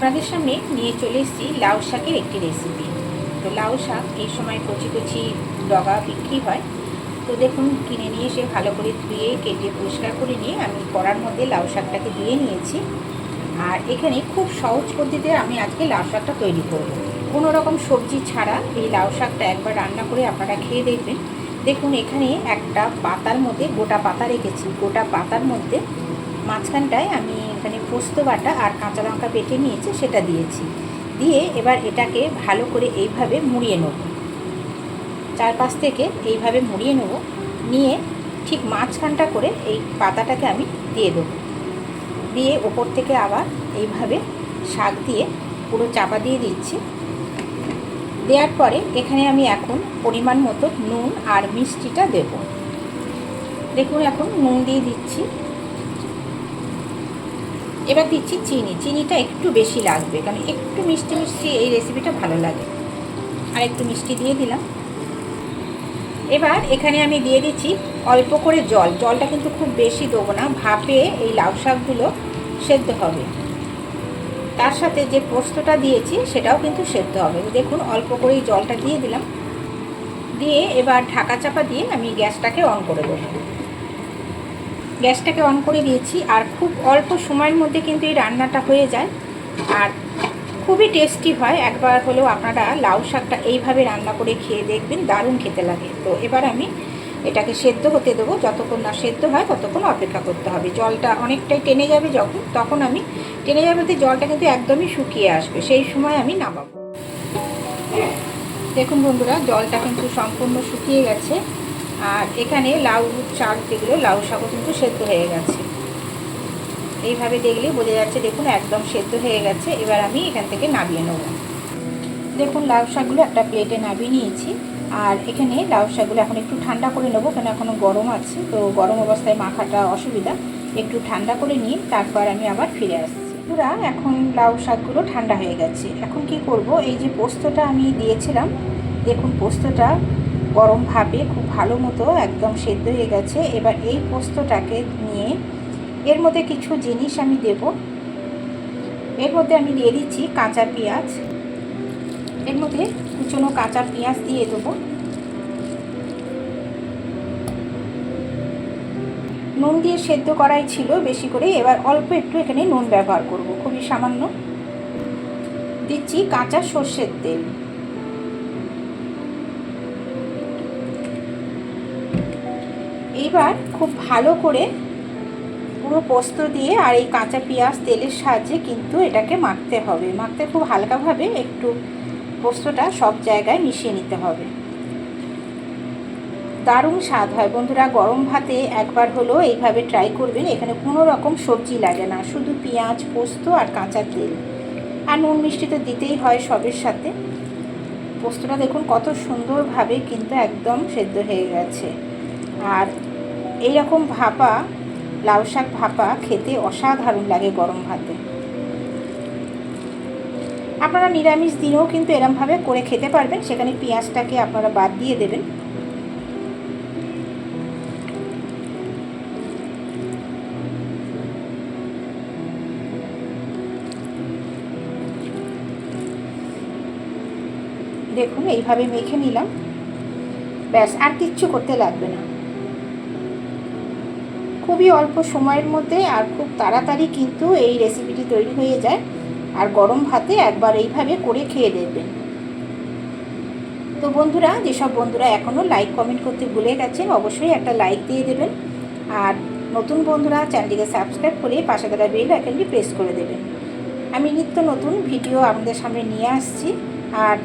আপনাদের সামনে নিয়ে চলে এসেছি লাউ শাকের একটি রেসিপি তো লাউ শাক এই সময় কচি কচি ডগা বিক্রি হয়। তো দেখুন, কিনে নিয়ে এসে ভালো করে ধুয়ে, কেটে পরিষ্কার করে নিয়ে আমি কড়ার মধ্যে লাউ শাকটাকে দিয়ে নিয়েছি। আর এখানে খুব সহজ পদ্ধতিতে আমি আজকে লাউ শাকটা তৈরি করব। কোনো রকম সবজি ছাড়া এই লাউ শাকটা একবার রান্না করে আপনারা খেয়ে দেখবেন। দেখুন, এখানে একটা পাতার মধ্যে গোটা পাতা রেখেছি। গোটা পাতার মধ্যে মাঝখানটায় আমি এখানে পোস্ত বাটা আর কাঁচা লঙ্কা বেটে নিয়েছি, সেটা দিয়েছি। দিয়ে এবার এটাকে ভালো করে এইভাবে মুড়িয়ে নেব। চারপাশ থেকে এইভাবে মুড়িয়ে নেব। নিয়ে ঠিক মাঝখানটা করে এই পাতাটাকে আমি দিয়ে দেবো। দিয়ে ওপর থেকে আবার এইভাবে শাক দিয়ে পুরো চাপা দিয়ে দিচ্ছি। দেওয়ার পরে এখানে আমি এখন পরিমাণ মতো নুন আর মিষ্টিটা দেব। দেখুন, এখন নুন দিয়ে দিচ্ছি। এবার দিচ্ছি চিনি। চিনিটা একটু বেশি লাগবে, কারণ একটু মিষ্টি মিষ্টি এই রেসিপিটা ভালো লাগে। আর একটু মিষ্টি দিয়ে দিলাম। এবার এখানে আমি দিয়ে দিচ্ছি অল্প করে জল। জলটা কিন্তু খুব বেশি দেবো না, ভাপে এই লাউ শাকগুলো সেদ্ধ হবে। তার সাথে যে পোস্তটা দিয়েছি, সেটাও কিন্তু সেদ্ধ হবে। দেখুন, অল্প করেই জলটা দিয়ে দিলাম। দিয়ে এবার ঢাকা চাপা দিয়ে আমি গ্যাসটাকে অন করে দেবো। গ্যাসটাকে অন করে দিয়েছি আর খুব অল্প সময়ের মধ্যে কিন্তু এই রান্নাটা হয়ে যায়। আর খুবই টেস্টি হয়। একবার হলেও আপনারা লাউ শাকটা এইভাবে রান্না করে খেয়ে দেখবেন, দারুণ খেতে লাগে। তো এবার আমি এটাকে সেদ্ধ হতে দেবো। যতক্ষণ না সেদ্ধ হয়, ততক্ষণ অপেক্ষা করতে হবে। জলটা অনেকটাই টেনে যাবে যখন, তখন আমি টেনে যাবে বলতে জলটা কিন্তু একদমই শুকিয়ে আসবে। সেই সময় আমি নামাবো। দেখুন বন্ধুরা, জলটা কিন্তু সম্পূর্ণ শুকিয়ে গেছে। আর এখানে লাউ শাক যেগুলো, লাউ শাকও কিন্তু সেদ্ধ হয়ে গেছে। এইভাবে দেখলে বোঝা যাচ্ছে, দেখুন একদম সেদ্ধ হয়ে গেছে। এবার আমি এখান থেকে নামিয়ে নেব। দেখুন লাউ শাকগুলো একটা প্লেটে নামিয়ে নিয়েছি। আর এখানে লাউ শাকগুলো এখন একটু ঠান্ডা করে নেব, কেন এখনও গরম আছে। তো গরম অবস্থায় মাখাটা অসুবিধা। একটু ঠান্ডা করে নিয়ে তারপর আমি আবার ফিরে আসছি। পুরা এখন লাউ শাকগুলো ঠান্ডা হয়ে গেছে। এখন কি করব? এই যে পোস্তটা আমি দিয়েছিলাম, দেখুন পোস্তটা গরম ভাবে খুব ভালো মতো একদম সেদ্ধ হয়ে গেছে। এবার এই পোস্তটাকে নিয়ে এর মধ্যে কিছু জিনিস আমি দেব। এর মধ্যে আমি দিয়ে দিচ্ছি কাঁচা পেঁয়াজ। এর মধ্যে কুচনো কাঁচা পেঁয়াজ দিয়ে দেবো। নুন দিয়ে সেদ্ধ করাই ছিল বেশি করে। এবার অল্প একটু এখানে নুন ব্যবহার করব, খুবই সামান্য। দিচ্ছি কাঁচা সর্ষের তেল। এইবার খুব ভালো করে পুরো পোস্ত দিয়ে আর এই কাঁচা পেঁয়াজ তেলের সাহায্যে কিন্তু এটাকে মাখতে হবে। মাখতে খুব হালকাভাবে একটু পোস্তটা সব জায়গায় মিশিয়ে নিতে হবে। দারুণ স্বাদ হয়। বন্ধুরা, গরম ভাতে একবার হলো এইভাবে ট্রাই করবেন। এখানে কোনো রকম সবজি লাগে না, শুধু পেঁয়াজ, পোস্ত আর কাঁচা তেল। আর নুন মিষ্টি তো দিতেই হয় সবের সাথে। পোস্তটা দেখুন কত সুন্দরভাবে কিন্তু একদম সেদ্ধ হয়ে গেছে। আর এই রকম ভাপা, লাউ শাক ভাপা খেতে অসাধারণ লাগে গরম ভাতে। আপনারা নিরামিষ দিনেও কিন্তু এরমভাবে করে খেতে পারবেন। সেখানে পেঁয়াজটাকে আপনারা বাদ দিয়ে দেবেন। দেখুন, এইভাবে মেখে নিলাম। ব্যাস, আর কিচ্ছু করতে লাগবে না। খুবই অল্প সময়ের মধ্যে আর খুব তাড়াতাড়ি কিন্তু এই রেসিপিটি তৈরি হয়ে যায়। আর গরম ভাতে একবার এইভাবে করে খেয়ে দেখবেন। তো বন্ধুরা, যেসব বন্ধুরা এখনও লাইক কমেন্ট করতে ভুলে গেছেন, অবশ্যই একটা লাইক দিয়ে দেবেন। আর নতুন বন্ধুরা চ্যানেলটিকে সাবস্ক্রাইব করে পাশে থাকা বেল আইকনটি প্রেস করে দেবেন। আমি নিত্য নতুন ভিডিও আপনাদের সামনে নিয়ে আসছি। আর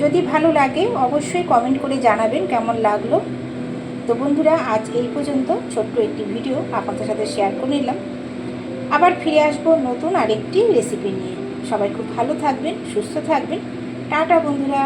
যদি ভালো লাগে, অবশ্যই কমেন্ট করে জানাবেন কেমন লাগল। তো বন্ধুরা, আজ এই পর্যন্ত। ছোট্ট একটি ভিডিও আপনাদের সাথে শেয়ার করে নিলাম। আবার ফিরে আসব নতুন আরেকটি রেসিপি নিয়ে। সবাই খুব ভালো থাকবেন, সুস্থ থাকবেন। টাটা বন্ধুরা।